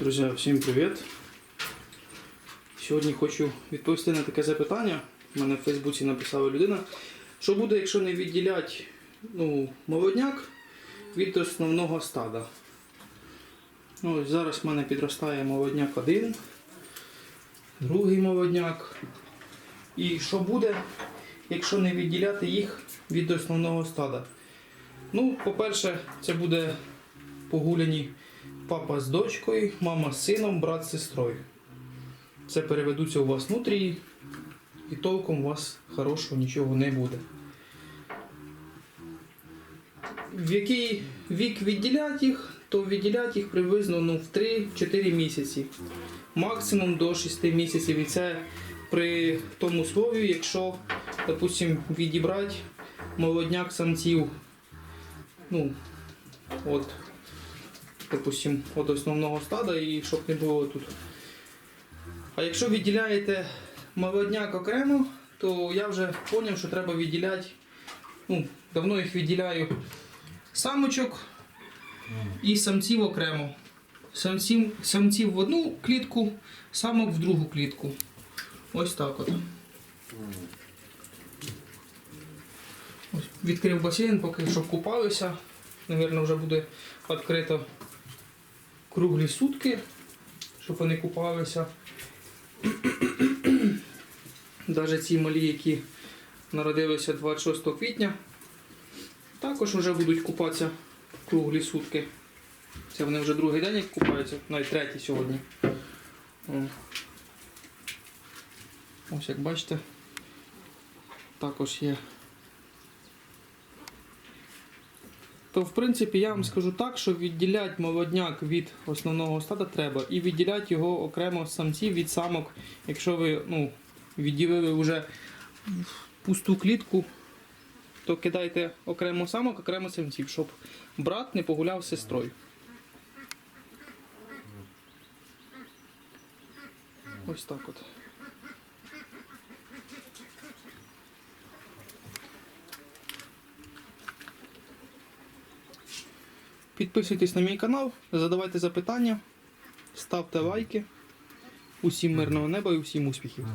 Друзі, всім привіт! Сьогодні хочу відповісти на таке запитання. У мене в Фейсбуці написала людина, що буде, якщо не відділяти ну, молодняк від основного стада. Ну, зараз в мене підростає молодняк один, другий молодняк. І що буде, якщо не відділяти їх від основного стада? Ну, по-перше, це буде погуляні папа з дочкою, мама з сином, брат з сестрою. Це переведуться у вас внутрі, і толком у вас хорошого нічого не буде. В який вік відділять їх, то відділять їх приблизно ну, в 3-4 місяці. Максимум до 6 місяців. І це при тому слові, якщо, допустим, відібрати молодняк самців. Ну, от допустим, від основного стада і щоб не було тут. А якщо відділяєте молодняк окремо, то я вже зрозумів, що треба відділяти. Ну, давно їх відділяю самочок і самців окремо. Самців, самців в одну клітку, самок в другу клітку. Ось так от. Ось, відкрив басейн, поки щоб купалися. Навірно, вже буде відкрито круглі сутки, щоб вони купалися. Навіть ці малі, які народилися 26 квітня, також вже будуть купатися круглі сутки. Це вони вже другий день як купаються, навіть третій сьогодні. Ось як бачите, також є. То в принципі я вам скажу так, що відділяти молодняк від основного стада треба і відділяти його окремо самців від самок, якщо ви ну, відділили вже пусту клітку, то кидайте окремо самок, окремо самців, щоб брат не погуляв з сестрою. Ось так от. Підписуйтесь на мій канал, задавайте запитання, ставте лайки. Усім мирного неба і усім успіхів.